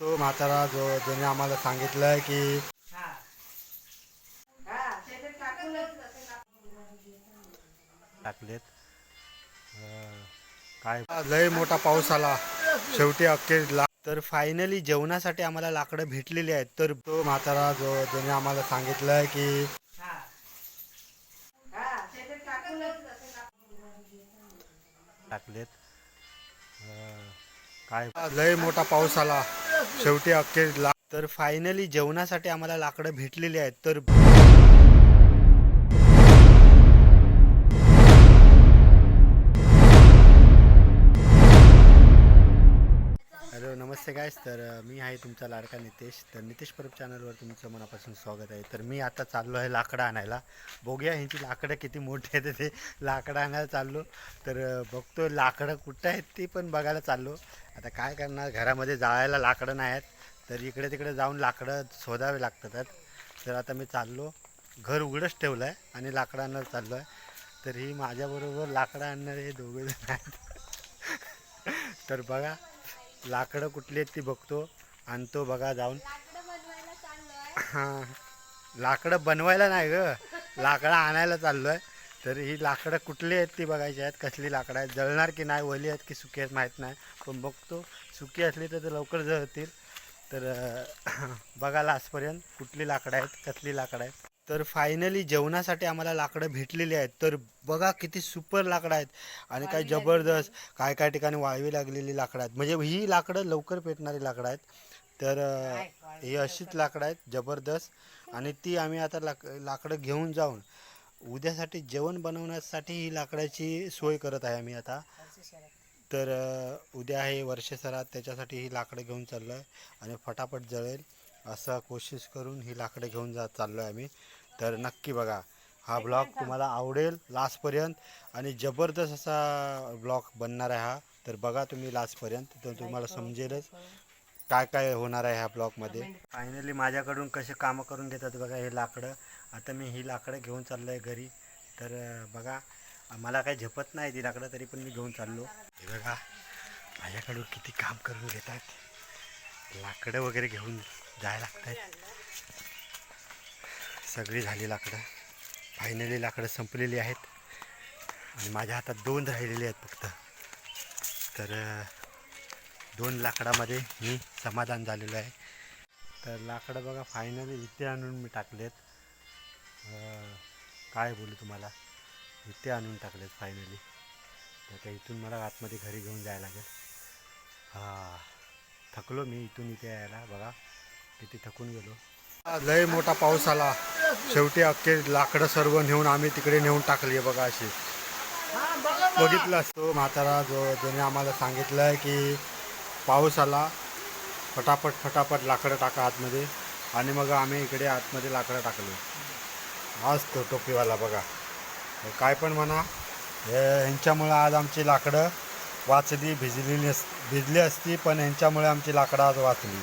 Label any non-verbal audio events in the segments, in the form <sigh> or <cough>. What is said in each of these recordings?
तो म्हातारा जो ज्याने आम्हाला सांगितलंय की टाकलेत. काय? लय मोठा पाऊस आला. शेवटी अखेरला तर फायनली जेवणासाठी आम्हाला लाकडं भेटलेली आहेत. तर तो म्हातारा जो ज्याने आम्हाला सांगितलंय की टाकलेत. काय? लय मोठा पाऊस आला. शेवटी अखेरला तर फायनली जेवणासाठी आम्हाला लाकडं भेटलेली आहेत. तर नमस्ते गायस तर मी आहे तुमचा लाडका नितेश. तर नितेश परब चॅनलवर तुमचं मनापासून स्वागत आहे. तर मी आता चाललो आहे लाकडं आणायला. बघूया ह्यांची लाकडं किती मोठी आहेत ते. लाकडं आणायला चाललो. तर बघतो लाकडं कुठं आहेत ती पण बघायला चाललो. आता काय करणार? घरामध्ये जाळायला लाकडं नाही आहेत. तर इकडे तिकडे जाऊन लाकडं शोधावे लागतात. तर आता मी चाललो. घर उघडंच ठेवलं आहे आणि लाकडं आणायला चाललो आहे तर ही माझ्याबरोबर लाकडं आणणारे हे दोघे जण आहेत. तर बघा. लाकडं कुठली आहेत ती बघतो. आणतो बघा जाऊन. हां लाकडं बनवायला नाही ग. लाकडं आणायला चाललो आहे तर ही लाकडं कुठली आहेत ती बघायची आहेत कसली लाकडं आहेत जळणार की नाही ओली आहेत की सुकी आहेत माहीत नाही. पण बघतो. सुकी असली तर ते लवकर जळतील. तर <clears throat> बघा लास्टपर्यंत कुठली लाकडं आहेत कसली लाकडं आहेत. तर फायनली जेवणासाठी आम्हाला लाकडं भेटलेली आहेत. तर बघा किती सुपर लाकडं आहेत. आणि काय जबरदस्त काय काय ठिकाणी वाळवी लागलेली लाकडं आहेत. म्हणजे ही लाकडं लवकर पेटणारी लाकडं आहेत. तर ही अशीच लाकडं आहेत जबरदस्त. आणि ती आम्ही आता लाक लाकडं घेऊन जाऊन उद्यासाठी जेवण बनवण्यासाठी ही लाकडाची सोय करत आहे आम्ही आता. तर उद्या आहे वर्षसरात त्याच्यासाठी ही लाकडं घेऊन चाललो आहे आणि फटाफट जळेल. असं कोशिश करून ही लाकडं घेऊन जा चाललो आहे आम्ही. तर नक्की बघा हा ब्लॉग तुम्हाला आवडेल लास्टपर्यंत. आणि जबरदस्त असा ब्लॉग बनणार आहे हा. तर बघा तुम्ही लास्टपर्यंत तर तुम्हाला समजेलच काय काय होणार आहे ह्या ब्लॉगमध्ये. फायनली माझ्याकडून कसे कामं करून घेतात बघा हे लाकडं. आता मी ही लाकडं घेऊन चाललो आहे घरी. तर बघा मला काही झेपत नाही ती लाकडं तरी पण मी घेऊन चाललो. हे बघा माझ्याकडून किती काम करून घेतात. लाकडं वगैरे घेऊन जायला लागत आहेत सगळी झाली लाकडं. फायनली लाकडं संपलेली आहेत. आणि माझ्या हातात दोन राहिलेले आहेत फक्त. तर दोन लाकडामध्ये मी समाधान झालेलो आहे. तर लाकडं बघा फायनली इथे आणून मी टाकलेत. काय बोलू तुम्हाला? इथे आणून टाकलेत फायनली तर त्या इथून मला आतमध्ये घरी घेऊन जायला लागेल. हां थकलो मी इथून इथे यायला. बघा किती थकून गेलो. लय मोठा पाऊस आला. शेवटी अख्खे लाकडं सर्व नेऊन आम्ही तिकडे नेऊन टाकली बघा अशी. बघितलं असतो म्हातारा जो ज्याने आम्हाला सांगितलं आहे की पाऊस आला फटाफट फटाफट लाकडं टाका आतमध्ये. आणि मग आम्ही इकडे आतमध्ये लाकडं टाकलो. असतो तो टोपीवाला बघा. काय पण म्हणा हे ह्यांच्यामुळं आज आमची लाकडं वाचली भिजली नस भिजली असती पण ह्यांच्यामुळे आमची लाकडं आज वाचली.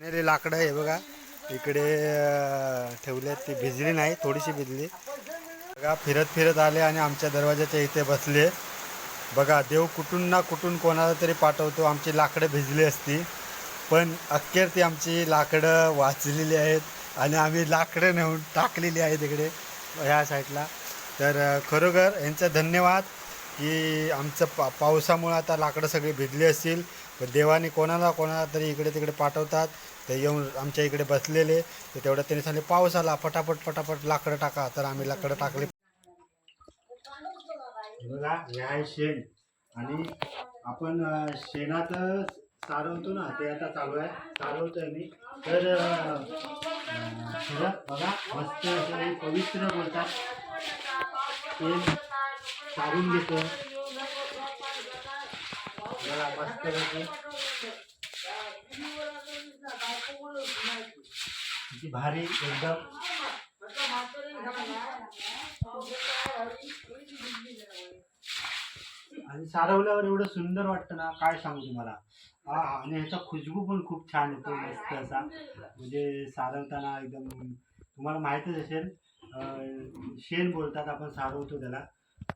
रे लाकडं आहे बघा. इकडे ठेवले ती. भिजली नाही थोडीशी भिजली. बघा फिरत फिरत आले आणि आमच्या दरवाजाच्या इथे बसले. बघा देव कुठून ना कुठून कोणाला तरी पाठवतो. आमची लाकडं भिजली असती. पण अखेर ती आमची लाकडं वाचलेली आहेत आणि आम्ही लाकडं नेऊन टाकलेली आहेत इकडे ह्या साईडला. तर खरोखर यांचं धन्यवाद. की आमचं पा पावसामुळं आता लाकडं सगळी भिजली असतील. पण देवाने कोणाला कोणाला तरी इकडे तिकडे पाठवतात. ते येऊन आमच्या इकडे बसलेले. तर तेवढं त्यांनी सांगले पाऊस आला पटापट पटापट लाकडं टाका. तर आम्ही लाकडं टाकले. बघा हे आहे शेण. आणि आपण शेणात सारवतो ना ते आता चालू आहे. सारवतोय मी. तर बघा मस्त असं पवित्र बोलतात. सारून घेतो बघा मस्त. किती भारी एकदम. आणि सारवल्यावर एवढं सुंदर वाटतं ना काय सांगू तुम्हाला. हा आणि ह्याचा खुशबू पण खूप छान येतो मस्त असा. म्हणजे सारवताना एकदम तुम्हाला माहीतच असेल शेण बोलतात आपण सारवतो त्याला.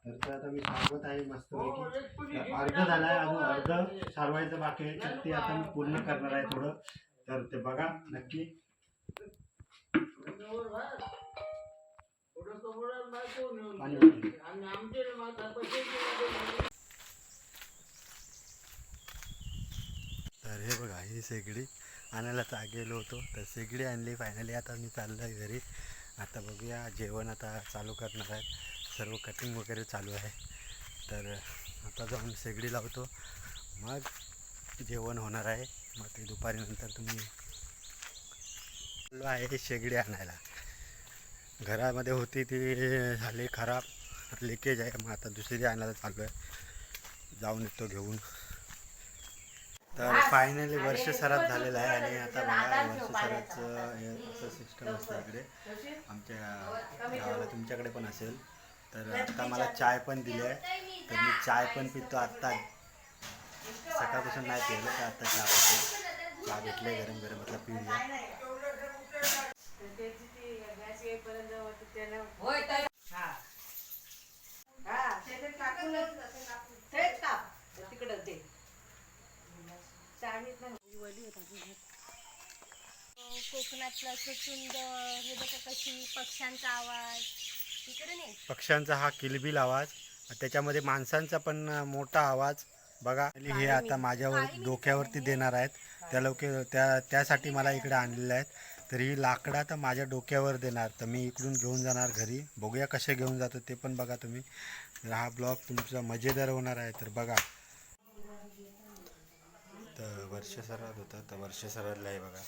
तर आता मी सारवत आहे मस्तपैकी. तर अर्ध झालाय अजून अर्ध सारवायचं बाकी आहे. तर ते आता मी पूर्ण करणार आहे थोडं. तर ते बघा नक्की. तर हे बघा ही शेगडी आणायला चा गेलो होतो. तर शेगडी आणली फायनली आता मी चाललो आहे घरी. आता बघूया जेवण आता चालू करणार आहे. सर्व कटिंग वगैरे चालू आहे. तर आता जाऊन शेगडी लावतो. मग जेवण होणार आहे. मग ते दुपारीनंतर तुम्ही चाललो आहे शेगडी आणायला. घरामध्ये होती ती झाली खराब. लिकेज आहे. मग आता दुसरी आणायला चालू आहे. जाऊन येतो घेऊन. तर फायनली वर्ष सराफ झालेलं आहे आणि आता बघा वर्ष सराफचं हे असं सिस्टम असतं इकडे. आमच्या गावाला तुमच्याकडे पण असेल. तर आता मला चाय पण दिली आहे. तर मी चाय पण पितो आत्ता. सकाळपासून नाही पिलं तर आता चहा पितो. चहा भेटले गरम गरम आता पिऊया. कोकणातलं असं सुंदर हे बघा कशी पक्ष्यांचा आवाज. पक्ष्यांचा हा किलबिल आवाज त्याच्यामध्ये माणसांचा पण मोठा आवाज. बघा हे आता माझ्यावर डोक्यावरती देणार आहेत. त्या लोक त्या त्यासाठी मला इकडे आणलेले आहेत. तर ही लाकडं आता माझ्या डोक्यावर देणार. तर मी इकडून घेऊन जाणार घरी. बघूया कसे घेऊन जातो ते पण बघा तुम्ही. तर हा ब्लॉग तुमचा मजेदार होणार आहे. तर बघा. तर वर्ष सरात होता. तर वर्ष सरातला आहे बघा.